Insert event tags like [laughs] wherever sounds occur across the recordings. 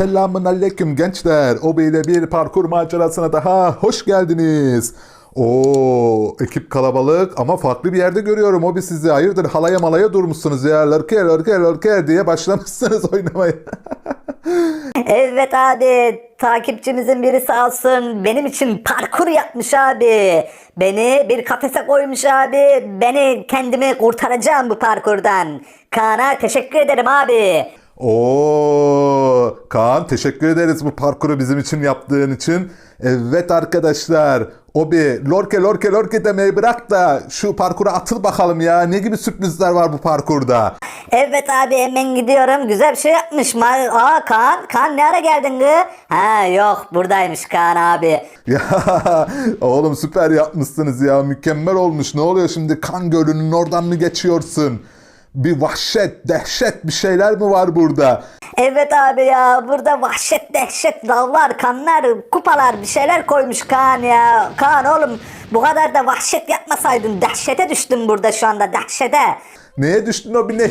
Selamun aleyküm gençler. Obi bir parkur macerasına daha hoş geldiniz. Oo, ekip kalabalık ama farklı bir yerde görüyorum. Obi sizi hayırdır halaya malaya durmuşsunuz ya. Lörke lörke lörke diye başlamışsınız [laughs] oynamaya. Evet abi takipçimizin biri sağ olsun benim için parkur yapmış abi. Beni bir kafese koymuş abi. Beni kendimi kurtaracağım bu parkurdan. Kaan'a teşekkür ederim abi. Oo, Kaan teşekkür ederiz bu parkuru bizim için yaptığın için. Evet arkadaşlar. Obi lorke lorke lorke demeyi bırak da şu parkura atıl bakalım ya. Ne gibi sürprizler var bu parkurda? Evet abi hemen gidiyorum. Güzel bir şey yapmış. Aa Kaan, Kaan ne ara geldin gı? Ha yok buradaymış Kaan abi. [laughs] Ya oğlum süper yapmışsınız ya. Mükemmel olmuş. Ne oluyor şimdi? Kan Gölü'nün oradan mı geçiyorsun? Bir vahşet, dehşet bir şeyler mi var burada? Evet abi ya burada vahşet dehşet lavlar kanlar kupalar bir şeyler koymuş Kaan ya. Kaan oğlum bu kadar da vahşet yapmasaydın dehşete düştüm burada şu anda dehşete. Neye düştün o bir neye? [laughs]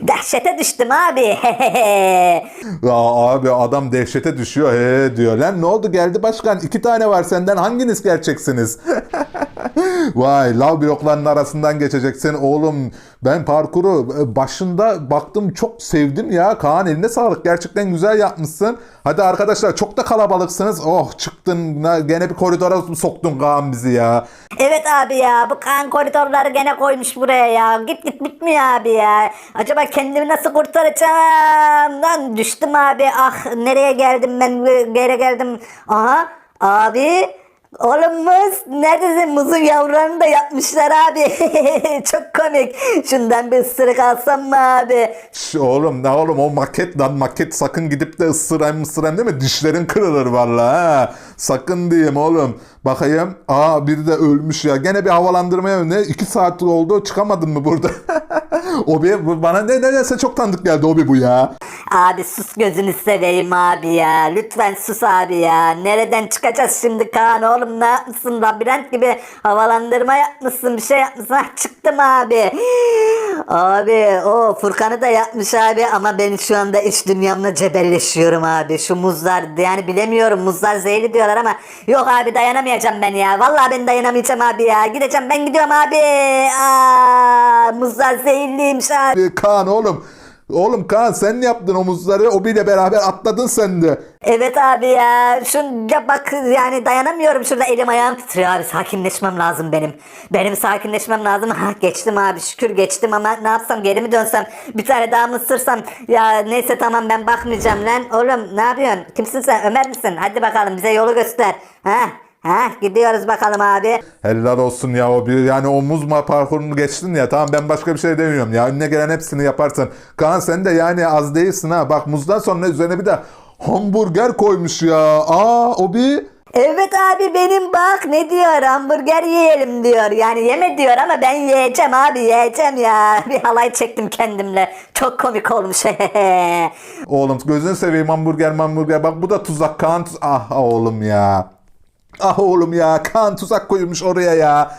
Dehşete düştüm abi. ya abi adam dehşete düşüyor he diyor. Lan ne oldu geldi başkan? İki tane var senden hanginiz gerçeksiniz? [laughs] [laughs] Vay lav bloklarının arasından geçeceksin oğlum. Ben parkuru e, başında baktım çok sevdim ya. Kaan eline sağlık. Gerçekten güzel yapmışsın. Hadi arkadaşlar çok da kalabalıksınız. Oh çıktın gene bir koridora soktun Kaan bizi ya. evet abi ya bu kan koridorları gene koymuş buraya ya. Git git bitmiyor abi ya. Acaba kendimi nasıl kurtaracağım? Lan düştüm abi. Ah nereye geldim ben geri geldim. Aha abi. Oğlum muz neredesin muzun yavrularını da yapmışlar abi [laughs] çok komik şundan bir ısırık alsam mı abi Şş, oğlum ne oğlum o maket lan maket sakın gidip de ısırayım ısırayım mi? Dişlerin kırılır vallahi ha. Sakın diyeyim oğlum. Bakayım. Aa biri de ölmüş ya. Gene bir havalandırmaya ne? iki saat oldu çıkamadın mı burada? [laughs] Obi bana ne nedense çok tanıdık geldi Obi bu ya. Abi sus gözünü seveyim abi ya. Lütfen sus abi ya. Nereden çıkacağız şimdi Kaan oğlum ne yapmışsın labirent gibi havalandırma yapmışsın bir şey yapmışsın. Hah, çıktım abi. Abi o Furkan'ı da yapmış abi ama ben şu anda iç dünyamla cebelleşiyorum abi. Şu muzlar yani bilemiyorum muzlar zehirli diyorlar ama yok abi dayanamayacağım ben ya. Vallahi ben dayanamayacağım abi ya. Gideceğim ben gidiyorum abi. Aa, muzlar zehirliymiş abi. Ee, Kaan oğlum. Oğlum Kaan sen ne yaptın omuzları? Obi ile beraber atladın sen de. Evet abi ya. Şuna bak yani dayanamıyorum şurada elim ayağım titriyor abi. Sakinleşmem lazım benim. Benim sakinleşmem lazım. Ha geçtim abi şükür geçtim ama ne yapsam geri mi dönsem? Bir tane daha mı ısırsam? Ya neyse tamam ben bakmayacağım lan. Oğlum ne yapıyorsun? Kimsin sen? Ömer misin? Hadi bakalım bize yolu göster. Ha? Ha gidiyoruz bakalım abi. Helal olsun ya o bir yani o muz ma- parkurunu geçtin ya tamam ben başka bir şey demiyorum ya önüne gelen hepsini yaparsın. Kaan sen de yani az değilsin ha bak muzdan sonra üzerine bir de hamburger koymuş ya. Aa o bir Evet abi benim bak ne diyor hamburger yiyelim diyor. Yani yeme diyor ama ben yiyeceğim abi yiyeceğim ya. [laughs] Bir halay çektim kendimle. Çok komik olmuş. [laughs] oğlum gözünü seveyim hamburger hamburger bak bu da tuzak Kaan tuz- ah oğlum ya. Ah oğlum ya Kaan tuzak koymuş oraya ya.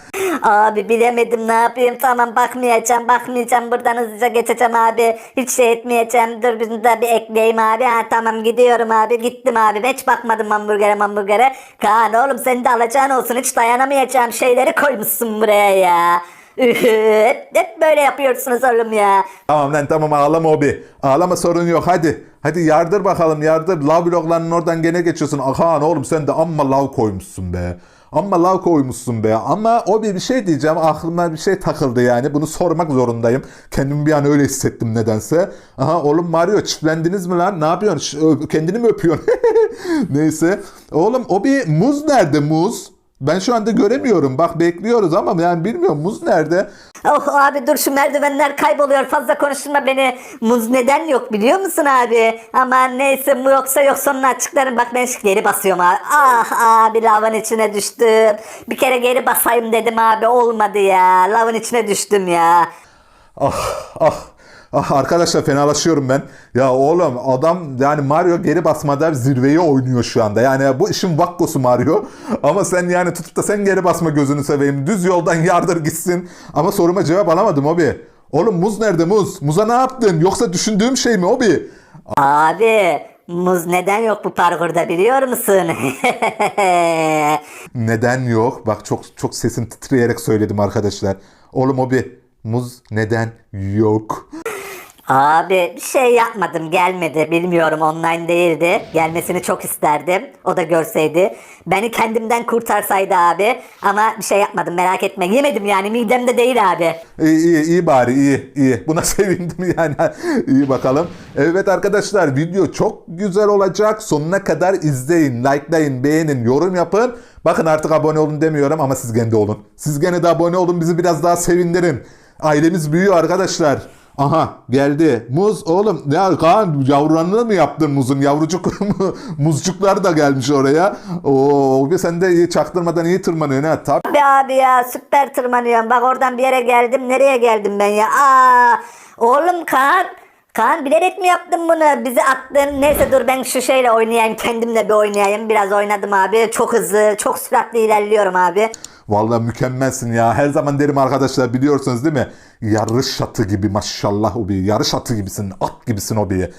abi bilemedim ne yapayım tamam bakmayacağım bakmayacağım buradan hızlıca geçeceğim abi. Hiç şey etmeyeceğim dur bunu da bir ekleyeyim abi. Ha tamam gidiyorum abi gittim abi. Hiç bakmadım hamburgere hamburgere. Kaan oğlum senin de alacağın olsun hiç dayanamayacağım şeyleri koymuşsun buraya ya. Hep, böyle yapıyorsunuz oğlum ya. Tamam lan tamam ağlama Obi. Ağlama sorun yok hadi. Hadi yardır bakalım yardır. Lav bloklarının oradan gene geçiyorsun. Ahan oğlum sen de amma lav koymuşsun be. Amma lav koymuşsun be. Ama Obi bir şey diyeceğim. Aklıma bir şey takıldı yani. Bunu sormak zorundayım. Kendimi bir an öyle hissettim nedense. Aha oğlum Mario çiftlendiniz mi lan? Ne yapıyorsun? Kendini mi öpüyorsun? [laughs] Neyse. Oğlum Obi muz nerede muz? Ben şu anda göremiyorum. Bak bekliyoruz ama yani bilmiyorum muz nerede? Oh abi dur şu merdivenler kayboluyor fazla konuşturma beni. Muz neden yok biliyor musun abi? Ama neyse mu yoksa yok sonunu açıklarım. Bak ben geri basıyorum abi. Ah abi lavın içine düştüm. Bir kere geri basayım dedim abi olmadı ya. Lavın içine düştüm ya. Ah ah ah arkadaşlar fenalaşıyorum ben. Ya oğlum adam yani Mario geri basmada zirveyi oynuyor şu anda. Yani bu işin vakkosu Mario. Ama sen yani tutup da sen geri basma gözünü seveyim. Düz yoldan [laughs] yardır gitsin. Ama soruma cevap alamadım Obi. Oğlum muz nerede muz? Muza ne yaptın? Yoksa düşündüğüm şey mi Obi? Abi muz neden yok bu parkurda biliyor musun? [laughs] Neden yok? Bak çok çok sesim titreyerek söyledim arkadaşlar. Oğlum o bir muz neden yok? Abi bir şey yapmadım gelmedi bilmiyorum online değildi gelmesini çok isterdim o da görseydi beni kendimden kurtarsaydı abi ama bir şey yapmadım merak etme yemedim yani midemde değil abi İyi iyi iyi bari iyi iyi. Buna [laughs] sevindim yani. iyi bakalım. Evet arkadaşlar video çok güzel olacak. Sonuna kadar izleyin, likelayın, beğenin, yorum yapın. Bakın artık abone olun demiyorum ama siz gene de olun. Siz gene de abone olun bizi biraz daha sevindirin. Ailemiz büyüyor arkadaşlar. Aha geldi. Muz oğlum ya Kaan yavrularını mı yaptın muzun? Yavrucuk [laughs] muzcuklar da gelmiş oraya. Oo sen de iyi çaktırmadan iyi tırmanıyorsun ha. Tabii. Abi abi ya süper tırmanıyorum bak oradan bir yere geldim nereye geldim ben ya aa oğlum Kaan Kaan bilerek mi yaptın bunu bizi attın neyse dur ben şu şeyle oynayayım kendimle bir oynayayım biraz oynadım abi çok hızlı çok süratli ilerliyorum abi Vallahi mükemmelsin ya. Her zaman derim arkadaşlar biliyorsunuz değil mi? Yarış atı gibi maşallah o bir. Yarış atı gibisin. At gibisin o bir.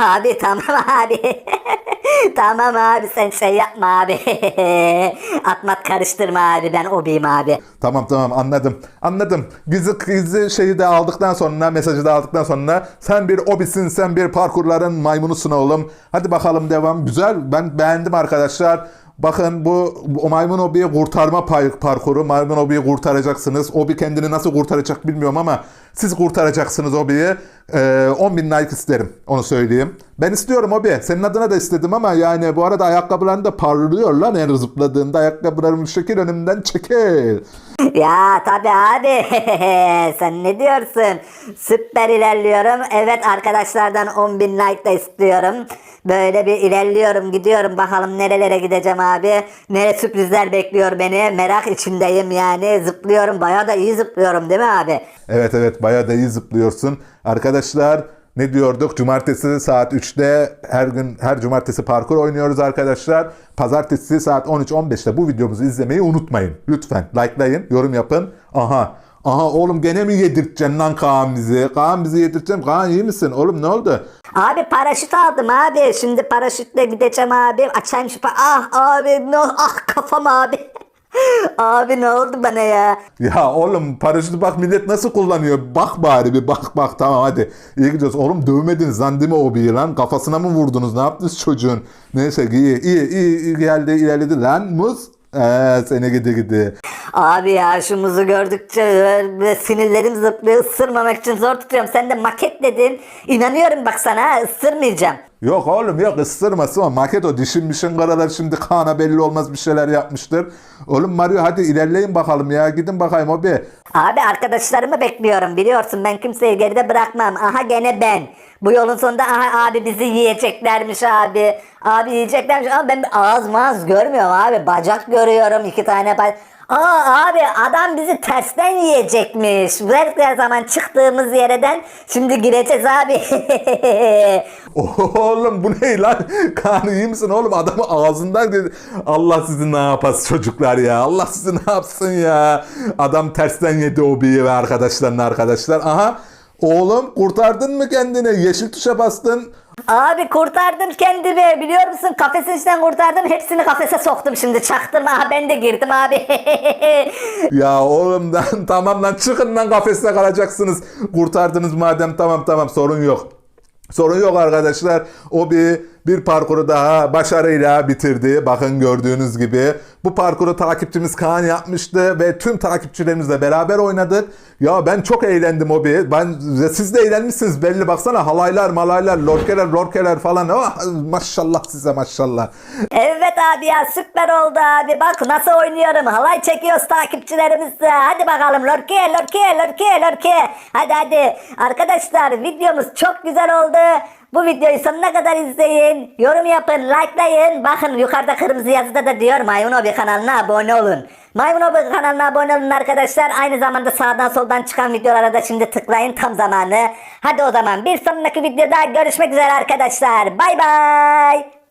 Abi tamam abi. [laughs] tamam abi sen şey yapma abi. [laughs] Atmat karıştırma abi ben obiyim abi. Tamam tamam anladım. Anladım. Gizli, gizli şeyi de aldıktan sonra mesajı da aldıktan sonra sen bir obisin sen bir parkurların maymunusun oğlum. Hadi bakalım devam. Güzel ben beğendim arkadaşlar. Bakın bu, bu maymun obiyi kurtarma parkuru. Maymun obiyi kurtaracaksınız. Obi kendini nasıl kurtaracak bilmiyorum ama siz kurtaracaksınız obiyi. Ee, 10 bin like isterim. Onu söyleyeyim. Ben istiyorum obi. Senin adına da istedim ama yani bu arada ayakkabıların da parlıyor lan her zıpladığında. Ayakkabılarımı şekil önümden çekil. Ya tabi abi [laughs] sen ne diyorsun? Süper ilerliyorum. Evet arkadaşlardan 10.000 like da istiyorum. Böyle bir ilerliyorum gidiyorum bakalım nerelere gideceğim abi. Ne sürprizler bekliyor beni merak içindeyim yani zıplıyorum bayağı da iyi zıplıyorum değil mi abi? Evet evet bayağı da iyi zıplıyorsun. Arkadaşlar ne diyorduk? Cumartesi saat 3'te her gün her cumartesi parkur oynuyoruz arkadaşlar. Pazartesi saat 13-15'te bu videomuzu izlemeyi unutmayın. Lütfen likelayın, yorum yapın. Aha. Aha oğlum gene mi yedirteceksin lan Kaan bizi? Kaan bizi yedirteceksin. Kaan iyi misin? Oğlum ne oldu? Abi paraşüt aldım abi. Şimdi paraşütle gideceğim abi. Açayım şu pa- Ah abi ne ah kafam abi. [laughs] abi ne oldu bana ya? Ya oğlum paraşütü bak millet nasıl kullanıyor. Bak bari bir bak bak tamam hadi. İyi gidiyoruz. Oğlum dövmediniz lan değil mi o bir lan? Kafasına mı vurdunuz? Ne yaptınız çocuğun? Neyse iyi iyi iyi, iyi geldi ilerledi lan muz. Ee, seni gidi gidi. Abi ya şu muzu gördükçe böyle sinirlerim zıplıyor. Isırmamak için zor tutuyorum. Sen de maket dedin. İnanıyorum bak sana ha, ısırmayacağım. Yok oğlum yok ısırmasın ama maket o dişinmişin karalar şimdi kana belli olmaz bir şeyler yapmıştır. Oğlum Mario hadi ilerleyin bakalım ya gidin bakayım o bir. Abi arkadaşlarımı bekliyorum biliyorsun ben kimseyi geride bırakmam. Aha gene ben. Bu yolun sonunda aha abi bizi yiyeceklermiş abi. Abi yiyeceklermiş ama ben ağız mağız görmüyorum abi. Bacak görüyorum iki tane bacak. Aa abi adam bizi tersten yiyecekmiş. Her zaman çıktığımız yerden şimdi gireceğiz abi. [laughs] Oğlum bu ne lan? Kaan iyi misin oğlum? Adamı ağzından dedi. Allah sizi ne yapasın çocuklar ya. Allah sizi ne yapsın ya. Adam tersten yedi o bir ve arkadaşlarına arkadaşlar. Aha. Oğlum kurtardın mı kendini? Yeşil tuşa bastın. Abi kurtardım kendimi biliyor musun? Kafesin içinden kurtardım. Hepsini kafese soktum şimdi çaktırma. Ben de girdim abi. [laughs] Ya oğlum [laughs] lan tamam lan çıkın lan kafeste kalacaksınız. Kurtardınız madem tamam tamam sorun yok. Sorun yok arkadaşlar. O bir bir parkuru daha başarıyla bitirdi. Bakın gördüğünüz gibi. Bu parkuru takipçimiz Kaan yapmıştı ve tüm takipçilerimizle beraber oynadık. Ya ben çok eğlendim o bir. Ben siz de eğlenmişsiniz belli baksana halaylar malaylar lorkeler lorkeler falan. Oh, maşallah size maşallah. evet abi ya süper oldu abi. Bak nasıl oynuyorum. Halay çekiyoruz takipçilerimizle. Hadi bakalım lorke lorke lorke lorke. Hadi hadi. Arkadaşlar videomuz çok güzel oldu. Bu videoyu sonuna kadar izleyin. Yorum yapın, likelayın. Bakın yukarıda kırmızı yazıda da diyor Maymun Obi kanalına abone olun. Maymun Obi kanalına abone olun arkadaşlar. Aynı zamanda sağdan soldan çıkan videolara da şimdi tıklayın tam zamanı. Hadi o zaman bir sonraki videoda görüşmek üzere arkadaşlar. Bay bay.